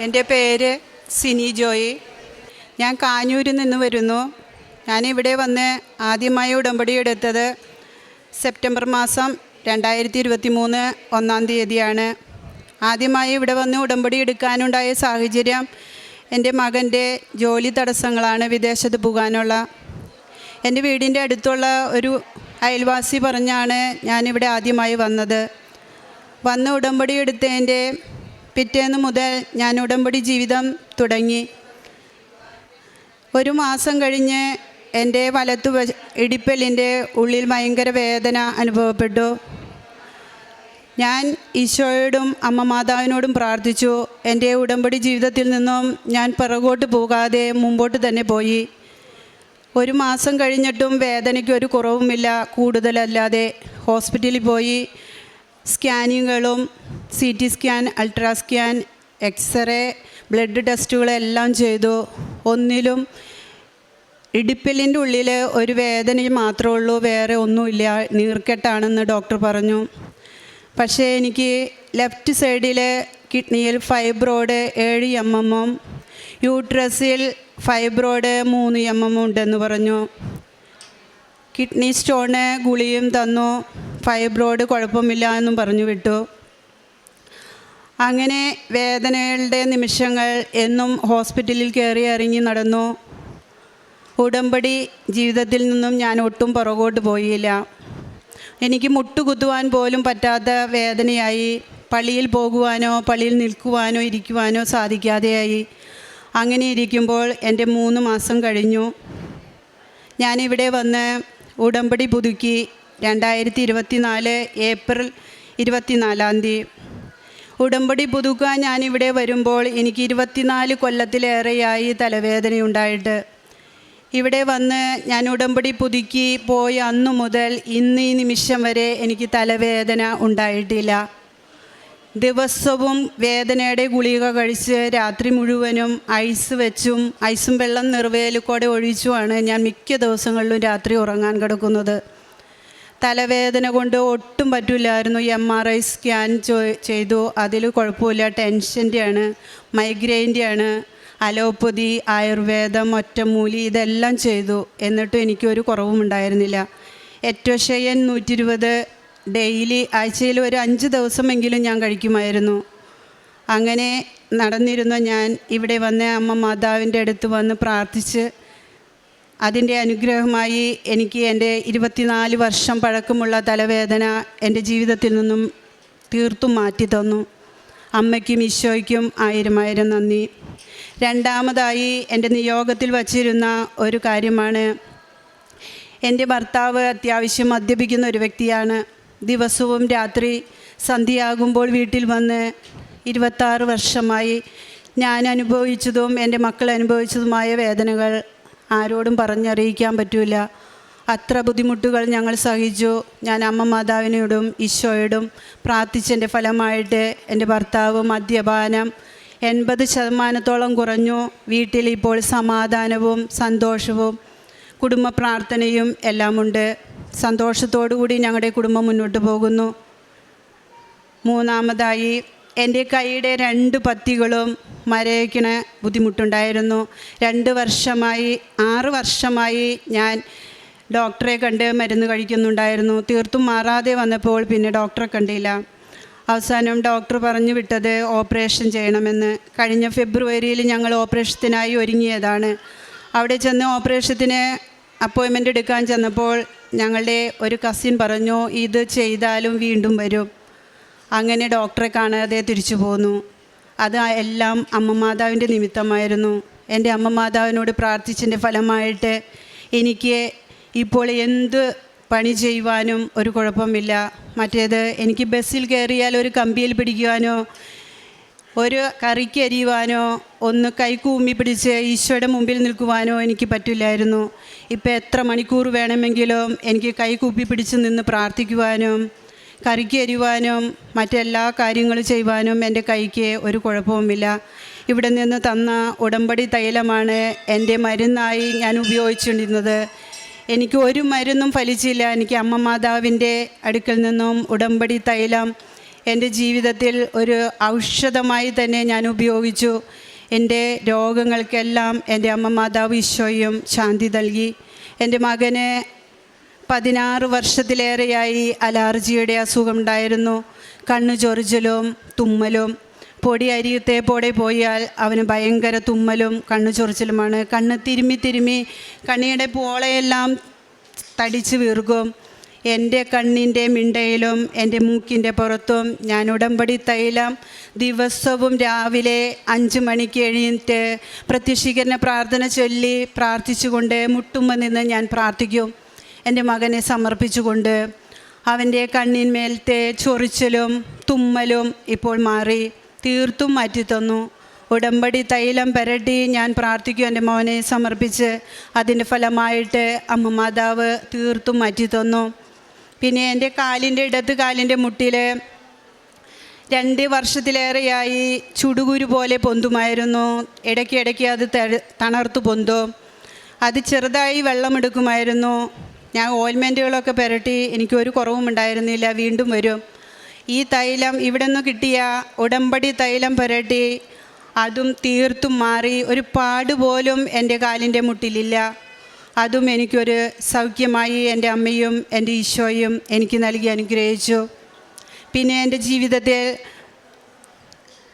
എന്റെ പേര് സിനി ജോയി. ഞാൻ കാഞ്ഞൂരിൽ നിന്ന് വരുന്നു. ഞാനിവിടെ വന്ന് ആദ്യമായി ഉടമ്പടി എടുത്തത് സെപ്റ്റംബർ മാസം രണ്ടായിരത്തി ഇരുപത്തി മൂന്ന് ഒന്നാം തീയതിയാണ്. ആദ്യമായി ഇവിടെ വന്ന് ഉടമ്പടി എടുക്കാനുണ്ടായ സാഹചര്യം എന്റെ മകന്റെ ജോലി തടസ്സങ്ങളാണ് വിദേശത്ത് പോകാനുള്ള. എന്റെ വീടിന്റെ അടുത്തുള്ള ഒരു അയൽവാസി പറഞ്ഞാണ് ഞാനിവിടെ ആദ്യമായി വന്നത്. വന്ന് ഉടമ്പടി എടുത്തതിന്റെ പിറ്റേന്ന് മുതൽ ഞാൻ ഉടമ്പടി ജീവിതം തുടങ്ങി. ഒരു മാസം കഴിഞ്ഞ് എന്റെ വലത്തു ഇടിപ്പലിന്റെ ഉള്ളിൽ ഭയങ്കര വേദന അനുഭവപ്പെട്ടു. ഞാൻ ഈശോയോടും അമ്മ മാതാവിനോടും പ്രാർത്ഥിച്ചു. എന്റെ ഉടമ്പടി ജീവിതത്തിൽ നിന്നും ഞാൻ പിറകോട്ട് പോകാതെ മുമ്പോട്ട് തന്നെ പോയി. ഒരു മാസം കഴിഞ്ഞിട്ടും വേദനയ്ക്ക് ഒരു കുറവുമില്ല. കൂടുതലല്ലാതെ ഹോസ്പിറ്റലിൽ പോയി. സ്കാനിങ്ങുകളും C T scan ultra scan X-ray blood ടെസ്റ്റുകളെല്ലാം ചെയ്തു. ഒന്നിലും ഇടുപ്പിലിന്റെ ഉള്ളിൽ ഒരു വേദന മാത്രമേ ഉള്ളൂ വേറെ ഒന്നുമില്ല. നീർക്കെട്ടാണെന്ന് ഡോക്ടർ പറഞ്ഞു. പക്ഷേ എനിക്ക് ലെഫ്റ്റ് സൈഡിലെ കിഡ്നിയിൽ ഫൈബ്രോഡ് ഏഴ് എം എമ്മും യൂട്രസിൽ ഫൈബ്രോഡ് മൂന്ന് എം എമ്മും ഉണ്ടെന്ന് പറഞ്ഞു. കിഡ്നി സ്റ്റോണ് ഗുളിയും തന്നു. ഫൈബ്രോഡ് കുഴപ്പമില്ല എന്നും പറഞ്ഞു വിട്ടു. അങ്ങനെ വേദനകളുടെ നിമിഷങ്ങൾ എന്നും ഹോസ്പിറ്റലിൽ കയറി ഇറങ്ങി നടന്നു. ഉടമ്പടി ജീവിതത്തിൽ നിന്നും ഞാൻ ഒട്ടും പുറകോട്ട് പോയില്ല. എനിക്ക് മുട്ടുകുത്തുവാൻ പോലും പറ്റാത്ത വേദനയായി. പള്ളിയിൽ പോകുവാനോ പള്ളിയിൽ നിൽക്കുവാനോ ഇരിക്കുവാനോ സാധിക്കാതെയായി. അങ്ങനെ ഇരിക്കുമ്പോൾ എന്റെ മൂന്ന് മാസം കഴിഞ്ഞു. ഞാനിവിടെ വന്ന് ഉടമ്പടി പുതുക്കി. രണ്ടായിരത്തി ഇരുപത്തി നാല് ഏപ്രിൽ ഇരുപത്തിനാലാം തീയതി. ഉടമ്പടി പുതുക്കാൻ ഞാനിവിടെ വരുമ്പോൾ എനിക്ക് ഇരുപത്തിനാല് കൊല്ലത്തിലേറെയായി തലവേദനയുണ്ടായിട്ട്. ഇവിടെ വന്ന് ഞാൻ ഉടമ്പടി പുതുക്കി പോയ അന്നു മുതൽ ഇന്ന് ഈ നിമിഷം വരെ എനിക്ക് തലവേദന ഉണ്ടായിട്ടില്ല. ദിവസവും വേദനയുടെ ഗുളിക കഴിച്ച് രാത്രി മുഴുവനും ഐസ് വെച്ചും ഐസും വെള്ളം നിറവേലിക്കൂടെ ഒഴിച്ചുമാണ് ഞാൻ മിക്ക ദിവസങ്ങളിലും രാത്രി ഉറങ്ങാൻ കിടക്കുന്നത്. തലവേദന കൊണ്ട് ഒട്ടും പറ്റില്ലായിരുന്നു. എം ആർ ഐ സ്കാൻ ചെയ്തു. അതിൽ കുഴപ്പമില്ല. ടെൻഷന്റെയാണ് മൈഗ്രെയിന്റെയാണ് അലോപ്പതി ആയുർവേദം ഒറ്റമൂലി ഇതെല്ലാം ചെയ്തു. എന്നിട്ടും എനിക്കൊരു കുറവും ഉണ്ടായിരുന്നില്ല. എറ്റോഷയൻ നൂറ്റി ഇരുപത് ഡെയിലി ആഴ്ചയിൽ ഒരു അഞ്ച് ദിവസമെങ്കിലും ഞാൻ കഴിക്കുമായിരുന്നു. അങ്ങനെ നടന്നിരുന്ന ഞാൻ ഇവിടെ വന്ന് അമ്മ മാതാവിന്റെ അടുത്ത് വന്ന് പ്രാർത്ഥിച്ച് അതിന്റെ അനുഗ്രഹമായി എനിക്ക് എന്റെ ഇരുപത്തിനാല് വർഷം പഴക്കമുള്ള തലവേദന എന്റെ ജീവിതത്തിൽ നിന്നും തീർത്തും മാറ്റി തന്നു. അമ്മയ്ക്കും ഈശോയ്ക്കും ആയിരം ആയിരം നന്ദി. രണ്ടാമതായി എന്റെ നിയോഗത്തിൽ വച്ചിരുന്ന ഒരു കാര്യമാണ്. എന്റെ ഭർത്താവ് അത്യാവശ്യം മദ്യപിക്കുന്ന ഒരു വ്യക്തിയാണ്. ദിവസവും രാത്രി സന്ധ്യയാകുമ്പോൾ വീട്ടിൽ വന്ന് ഇരുപത്താറ് വർഷമായി ഞാൻ അനുഭവിച്ചതും എന്റെ മക്കൾ അനുഭവിച്ചതുമായ വേദനകൾ ആരോടും പറഞ്ഞറിയിക്കാൻ പറ്റില്ല അത്ര ബുദ്ധിമുട്ടുകൾ ഞങ്ങൾ സഹിച്ചു. ഞാൻ അമ്മ മാതാവിനോടും ഈശോയോടും പ്രാർത്ഥിച്ചതിന്റെ ഫലമായിട്ട് എന്റെ ഭർത്താവ് മദ്യപാനം എൺപത് ശതമാനത്തോളം കുറഞ്ഞു. വീട്ടിൽ ഇപ്പോൾ സമാധാനവും സന്തോഷവും കുടുംബ പ്രാർത്ഥനയും എല്ലാമുണ്ട്. സന്തോഷത്തോടു കൂടി ഞങ്ങളുടെ കുടുംബം മുന്നോട്ട് പോകുന്നു. മൂന്നാമതായി എന്റെ കൈയുടെ രണ്ട് പത്തികളും മരയ്ക്കണ ബുദ്ധിമുട്ടുണ്ടായിരുന്നു. രണ്ട് വർഷമായി ആറ് വർഷമായി ഞാൻ ഡോക്ടറെ കണ്ട് മരുന്ന് കഴിക്കുന്നുണ്ടായിരുന്നു. തീർത്തും മാറാതെ വന്നപ്പോൾ പിന്നെ ഡോക്ടറെ കണ്ടില്ല. അവസാനം ഡോക്ടർ പറഞ്ഞു വിട്ടത് ഓപ്പറേഷൻ ചെയ്യണമെന്ന്. കഴിഞ്ഞ ഫെബ്രുവരിയിൽ ഞങ്ങൾ ഓപ്പറേഷത്തിനായി ഒരുങ്ങിയതാണ്. അവിടെ ചെന്ന് ഓപ്പറേഷത്തിന് അപ്പോയിൻമെന്റ് എടുക്കാൻ ചെന്നപ്പോൾ ഞങ്ങളുടെ ഒരു കസിൻ പറഞ്ഞു ഇത് ചെയ്താലും വീണ്ടും വരും. അങ്ങനെ ഡോക്ടറെ കാണാതെ തിരിച്ചു പോന്നു. അത് എല്ലാം അമ്മ മാതാവിന്റെ നിമിത്തമായിരുന്നു. എന്റെ അമ്മ മാതാവിനോട് പ്രാർത്ഥിച്ചതിന്റെ ഫലമായിട്ട് എനിക്ക് ഇപ്പോൾ എന്ത് പണി ചെയ്യുവാനും ഒരു കുഴപ്പമില്ല. മറ്റേത് എനിക്ക് ബസ്സിൽ കയറിയാൽ ഒരു കമ്പിയിൽ പിടിക്കുവാനോ ഒരു കറിക്ക് അരിയുവാനോ ഒന്ന് കൈക്കൂമ്പി പിടിച്ച് ഈശോയുടെ മുമ്പിൽ നിൽക്കുവാനോ എനിക്ക് പറ്റില്ലായിരുന്നു. ഇപ്പോൾ എത്ര മണിക്കൂർ വേണമെങ്കിലും എനിക്ക് കൈ കൂപ്പി പിടിച്ച് നിന്ന് പ്രാർത്ഥിക്കുവാനും കറിക്ക് എരിവാനും മറ്റെല്ലാ കാര്യങ്ങളും ചെയ്യുവാനും എന്റെ കൈക്ക് ഒരു കുഴപ്പവുമില്ല. ഇവിടെ നിന്ന് തന്ന ഉടമ്പടി തൈലമാണ് എന്റെ മരുന്നായി ഞാൻ ഉപയോഗിച്ചുകൊണ്ടിരുന്നത്. എനിക്ക് ഒരു മരുന്നും ഫലിച്ചില്ല. എനിക്ക് അമ്മ മാതാവിന്റെ അടുക്കൽ നിന്നും ഉടമ്പടി തൈലം എന്റെ ജീവിതത്തിൽ ഒരു ഔഷധമായി തന്നെ ഞാൻ ഉപയോഗിച്ചു. എന്റെ രോഗങ്ങൾക്കെല്ലാം എന്റെ അമ്മ മാതാവ് ഈശോയും ശാന്തി നൽകി. എന്റെ മകന് പതിനാറ് വർഷത്തിലേറെയായി അലർജിയുടെ അസുഖമുണ്ടായിരുന്നു. കണ്ണു ചൊറിച്ചിലും തുമ്മലും പൊടി അരിയത്തെ പോടെ പോയാൽ അവന് ഭയങ്കര തുമ്മലും കണ്ണു ചൊറിച്ചിലുമാണ്. കണ്ണ് തിരുമ്മി തിരുമ്മി കണ്ണിയുടെ പോളയെല്ലാം തടിച്ചു വീർക്കും എന്റെ കണ്ണിന്റെ മിണ്ടയിലും എന്റെ മൂക്കിന്റെ പുറത്തും ഞാൻ ഉടമ്പടി തൈലം ദിവസവും രാവിലെ അഞ്ച് മണിക്ക് എഴുന്നേറ്റ് പ്രത്യക്ഷീകരണ പ്രാർത്ഥന ചൊല്ലി പ്രാർത്ഥിച്ചുകൊണ്ട് മുട്ടുമ്പ നിന്ന് ഞാൻ പ്രാർത്ഥിക്കും. എന്റെ മകനെ സമർപ്പിച്ചുകൊണ്ട് അവന്റെ കണ്ണിന്മേലത്തെ ചൊറിച്ചിലും തുമ്മലും ഇപ്പോൾ മാറി തീർത്തും മാറ്റിത്തന്നു. ഉടമ്പടി തൈലം പരട്ടി ഞാൻ പ്രാർത്ഥിക്കും എന്റെ മോനെ സമർപ്പിച്ച്. അതിന്റെ ഫലമായിട്ട് അമ്മ മാതാവ് തീർത്തും മാറ്റിത്തന്നു. പിന്നെ എന്റെ കാലിന്റെ ഇടത്ത് കാലിന്റെ മുട്ടിൽ രണ്ട് വർഷത്തിലേറെയായി ചുടുകുരു പോലെ പൊന്തുമായിരുന്നു. ഇടയ്ക്ക് ഇടയ്ക്ക് അത് തണർത്തു പൊന്തും. അത് ചെറുതായി വെള്ളമെടുക്കുമായിരുന്നു. ഞാൻ ഓയിൽമെന്റുകളൊക്കെ പുരട്ടി എനിക്കൊരു കുറവും ഉണ്ടായിരുന്നില്ല വീണ്ടും വരും. ഈ തൈലം ഇവിടെ നിന്ന് കിട്ടിയ ഉടമ്പടി തൈലം പുരട്ടി അതും തീർത്തും മാറി. ഒരു പാട് പോലും എന്റെ കാലിന്റെ മുട്ടിലില്ല. അതും എനിക്കൊരു സൗഖ്യമായി എന്റെ അമ്മയും എന്റെ ഈശോയും എനിക്ക് നൽകി അനുഗ്രഹിച്ചു. പിന്നെ എന്റെ ജീവിതത്തിൽ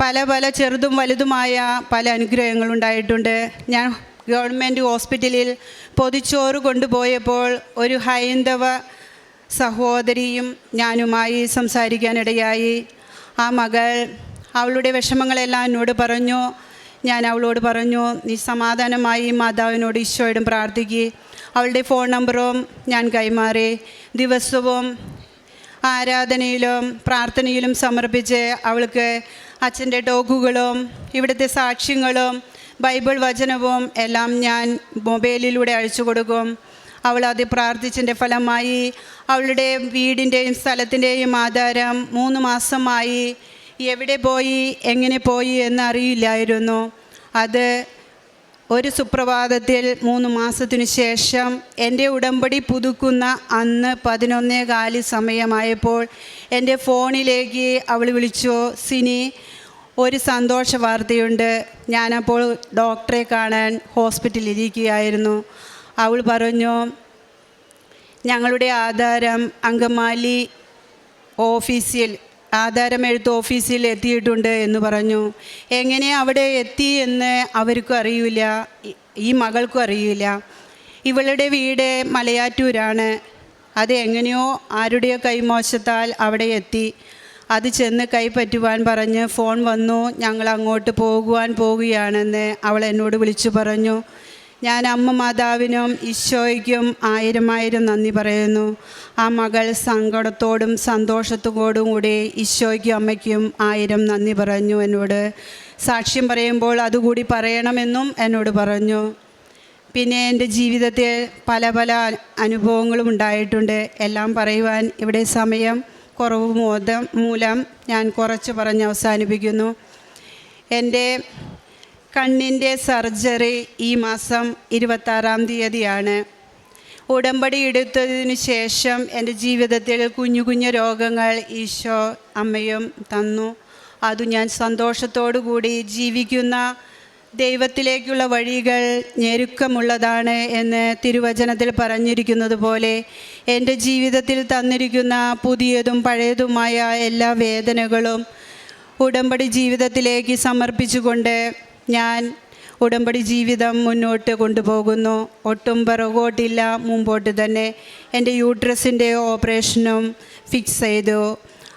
പല പല ചെറുതും വലുതുമായ പല അനുഗ്രഹങ്ങളുണ്ടായിട്ടുണ്ട് ഞാൻ ഗവൺമെന്റ് ഹോസ്പിറ്റലിൽ പൊതിച്ചോറ് കൊണ്ടുപോയപ്പോൾ ഒരു ഹൈന്ദവ സഹോദരിയും ഞാനുമായി സംസാരിക്കാനിടയായി. ആ മകൾ അവളുടെ വിഷമങ്ങളെല്ലാം എന്നോട് പറഞ്ഞു. ഞാൻ അവളോട് പറഞ്ഞു നീ സമാധാനമായി മാതാവിനോട് ഈശോയോടും പ്രാർത്ഥിക്കുക അവളുടെ ഫോൺ നമ്പറും ഞാൻ കൈമാറി. ദിവസവും ആരാധനയിലും പ്രാർത്ഥനയിലും സമർപ്പിച്ച് അവൾക്ക് അച്ഛന്റെ ടോക്കുകളും ഇവിടുത്തെ സാക്ഷ്യങ്ങളും ബൈബിൾ വചനവും എല്ലാം ഞാൻ മൊബൈലിലൂടെ അയച്ചു കൊടുക്കും. അവൾ അത് പ്രാർത്ഥിച്ചതിന്റെ ഫലമായി അവളുടെ വീടിന്റെയും സ്ഥലത്തിന്റെയും ആധാരം മൂന്ന് മാസമായി എവിടെ പോയി എങ്ങനെ പോയി എന്നറിയില്ലായിരുന്നു. അത് ഒരു സുപ്രഭാതത്തിൽ മൂന്ന് മാസത്തിനു ശേഷം എന്റെ ഉടമ്പടി പുതുക്കുന്ന അന്ന് പതിനൊന്നേ കാലി സമയമായപ്പോൾ എന്റെ ഫോണിലേക്ക് അവൾ വിളിച്ചു സിനി ഒരു സന്തോഷ വാർത്തയുണ്ട്. ഞാനപ്പോൾ ഡോക്ടറെ കാണാൻ ഹോസ്പിറ്റലിൽ ഇരിക്കുകയായിരുന്നു അവൾ പറഞ്ഞു ഞങ്ങളുടെ ആധാരം അങ്കമാലി ഓഫീസിൽ ആധാരം എഴുത്ത് ഓഫീസിൽ എത്തിയിട്ടുണ്ട് എന്ന് പറഞ്ഞു. എങ്ങനെ അവിടെ എത്തി എന്ന് അവർക്കും അറിയില്ല ഈ- മകൾക്കും അറിയില്ല. ഇവളുടെ വീട് മലയാറ്റൂരാണ്. അത് എങ്ങനെയോ ആരുടെയോ കൈമോശത്താൽ അവിടെ എത്തി. അത് ചെന്ന് കൈപ്പറ്റുവാൻ പറഞ്ഞ് ഫോൺ വന്നു. ഞങ്ങൾ അങ്ങോട്ട് പോകുവാൻ പോവുകയാണെന്ന് അവൾ എന്നോട് വിളിച്ചു പറഞ്ഞു. ഞാൻ അമ്മ മാതാവിനും ഈശോയ്ക്കും ആയിരം ആയിരം നന്ദി പറയുന്നു. ആ മകൾ സങ്കടത്തോടും സന്തോഷത്തോടും കൂടി ഈശോയ്ക്കും അമ്മയ്ക്കും ആയിരം നന്ദി പറഞ്ഞു എന്നോട്. സാക്ഷ്യം പറയുമ്പോൾ അതുകൂടി പറയണമെന്നും എന്നോട് പറഞ്ഞു. പിന്നെ എന്റെ ജീവിതത്തിൽ പല പല അനുഭവങ്ങളും ഉണ്ടായിട്ടുണ്ട്. എല്ലാം പറയുവാൻ ഇവിടെ സമയം കുറവ് മോദം മൂലം ഞാൻ കുറച്ച് പറഞ്ഞ് അവസാനിപ്പിക്കുന്നു. എന്റെ കണ്ണിന്റെ സർജറി ഈ മാസം ഇരുപത്താറാം തീയതിയാണ്. ഉടമ്പടി എടുത്തതിന് ശേഷം എന്റെ ജീവിതത്തിൽ കുഞ്ഞു കുഞ്ഞു രോഗങ്ങൾ ഈശോ അമ്മയും തന്നു. അത് ഞാൻ സന്തോഷത്തോടു കൂടി ജീവിക്കുന്ന ദൈവത്തിലേക്കുള്ള വഴികൾ ഞെരുക്കമുള്ളതാണ് എന്ന് തിരുവചനത്തിൽ പറഞ്ഞിരിക്കുന്നത് പോലെ എന്റെ ജീവിതത്തിൽ തന്നിരിക്കുന്ന പുതിയതും പഴയതുമായ എല്ലാ വേദനകളും ഉടമ്പടി ജീവിതത്തിലേക്ക് സമർപ്പിച്ചുകൊണ്ട് ഞാൻ ഉടമ്പടി ജീവിതം മുന്നോട്ട് കൊണ്ടുപോകുന്നു. ഒട്ടും പിറകോട്ടില്ല മുമ്പോട്ട് തന്നെ എന്റെ യൂട്രസിന്റെ ഓപ്പറേഷനും ഫിക്സ് ചെയ്തു.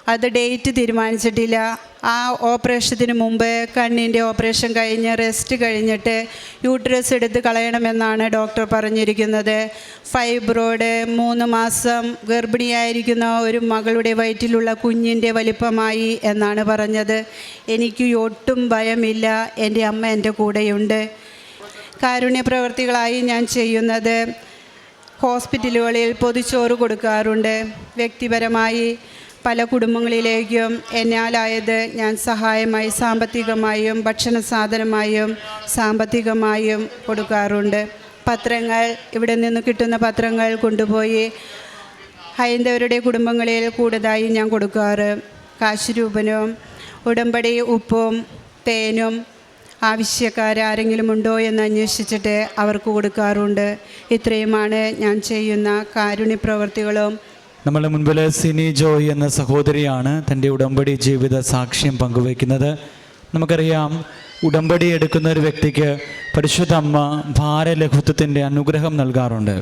അത് ഡേറ്റ് തീരുമാനിച്ചിട്ടില്ല. ആ ഓപ്പറേഷത്തിന് മുമ്പ് കണ്ണിന്റെ ഓപ്പറേഷൻ കഴിഞ്ഞ് റെസ്റ്റ് കഴിഞ്ഞിട്ട് യൂട്രസ് എടുത്ത് കളയണമെന്നാണ് ഡോക്ടർ പറഞ്ഞിരിക്കുന്നത്. ഫൈബ്രോയിഡ് മൂന്ന് മാസം ഗർഭിണിയായിരിക്കുന്ന ഒരു മകളുടെ വയറ്റിലുള്ള കുഞ്ഞിന്റെ വലിപ്പമായി എന്നാണ് പറഞ്ഞത്. എനിക്ക് ഒട്ടും ഭയമില്ല. എന്റെ അമ്മ എന്റെ കൂടെയുണ്ട്. കാരുണ്യപ്രവർത്തികളായി ഞാൻ ചെയ്യുന്നത്. ഹോസ്പിറ്റലുകളിൽ പൊതിച്ചോറ് കൊടുക്കാറുണ്ട്. വ്യക്തിപരമായി പല കുടുംബങ്ങളിലേക്കും എന്നാലായത് ഞാൻ സഹായമായി സാമ്പത്തികമായും ഭക്ഷണ സാധനമായും സാമ്പത്തികമായും കൊടുക്കാറുണ്ട്. പത്രങ്ങൾ ഇവിടെ നിന്ന് കിട്ടുന്ന പത്രങ്ങൾ കൊണ്ടുപോയി ഹൈന്ദവരുടെ കുടുംബങ്ങളിൽ കൂടുതലായി ഞാൻ കൊടുക്കാറ്. കാശുരൂപനും ഉടമ്പടി ഉപ്പും തേനും ആവശ്യക്കാരാരെങ്കിലും ഉണ്ടോ എന്ന് അന്വേഷിച്ചിട്ട് അവർക്ക് കൊടുക്കാറുണ്ട്. ഇത്രയുമാണ് ഞാൻ ചെയ്യുന്ന കാരുണ്യ പ്രവർത്തികളും നമ്മളുടെ മുൻപിൽ സിനി ജോയ് എന്ന സഹോദരിയാണ് തന്റെ ഉടമ്പടി ജീവിത സാക്ഷ്യം പങ്കുവയ്ക്കുന്നത്. നമുക്കറിയാം ഉടമ്പടി എടുക്കുന്ന ഒരു വ്യക്തിക്ക് പരിശുദ്ധ അമ്മ ഭാരലഘുത്വത്തിന്റെ അനുഗ്രഹം നൽകാറുണ്ട്.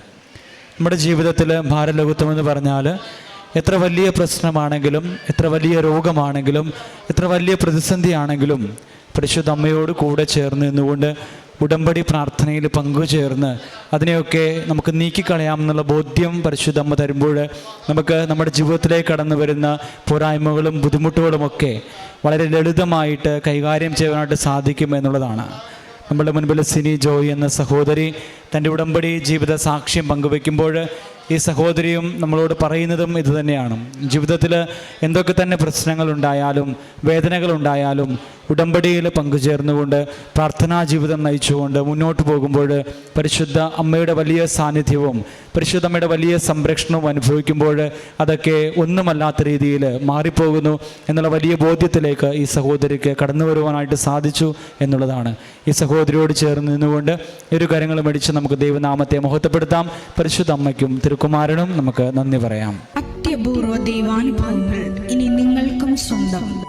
നമ്മുടെ ജീവിതത്തിൽ ഭാരലഘുത്വം എന്ന് പറഞ്ഞാൽ എത്ര വലിയ പ്രശ്നമാണെങ്കിലും എത്ര വലിയ രോഗമാണെങ്കിലും എത്ര വലിയ പ്രതിസന്ധിയാണെങ്കിലും പരിശുദ്ധ അമ്മയോട് കൂടെ ചേർന്ന് നിന്നുകൊണ്ട് ഉടമ്പടി പ്രാർത്ഥനയിൽ പങ്കുചേർന്ന് അതിനെയൊക്കെ നമുക്ക് നീക്കിക്കളയാം എന്നുള്ള ബോധ്യം പരിശുദ്ധ അമ്മ തരുമ്പോൾ നമുക്ക് നമ്മുടെ ജീവിതത്തിലേക്ക് കടന്നു വരുന്ന പോരായ്മകളും ബുദ്ധിമുട്ടുകളുമൊക്കെ വളരെ ലളിതമായിട്ട് കൈകാര്യം ചെയ്യാനായിട്ട് സാധിക്കും എന്നുള്ളതാണ്. നമ്മുടെ മുൻപിൽ സിനി ജോയ് എന്ന സഹോദരി തന്റെ ഉടമ്പടി ജീവിത സാക്ഷ്യം പങ്കുവെക്കുമ്പോൾ ഈ സഹോദരിയും നമ്മളോട് പറയുന്നതും ഇതുതന്നെയാണ്. ജീവിതത്തിൽ എന്തൊക്കെ തന്നെ പ്രശ്നങ്ങളുണ്ടായാലും വേദനകളുണ്ടായാലും ഉടമ്പടിയിൽ പങ്കുചേർന്നുകൊണ്ട് പ്രാർത്ഥനാ ജീവിതം നയിച്ചുകൊണ്ട് മുന്നോട്ട് പോകുമ്പോൾ പരിശുദ്ധ അമ്മയുടെ വലിയ സാന്നിധ്യവും പരിശുദ്ധ അമ്മയുടെ വലിയ സംരക്ഷണവും അനുഭവിക്കുമ്പോൾ അതൊക്കെ ഒന്നുമല്ലാത്ത രീതിയിൽ മാറിപ്പോകുന്നു എന്നുള്ള വലിയ ബോധ്യത്തിലേക്ക് ഈ സഹോദരിക്ക് കടന്നു വരുവാനായിട്ട് സാധിച്ചു എന്നുള്ളതാണ്. ഈ സഹോദരിയോട് ചേർന്ന് നിന്നുകൊണ്ട് ഒരു കാര്യങ്ങൾ മേടിച്ച് നമുക്ക് ദൈവനാമത്തെ മഹത്വപ്പെടുത്താം. പരിശുദ്ധ അമ്മയ്ക്കും തിരുക്കുമാരനും നമുക്ക് നന്ദി പറയാം. അത്യപൂർവ ദൈവാനുഭവങ്ങൾ ഇനി നിങ്ങൾക്കും സ്വന്തം.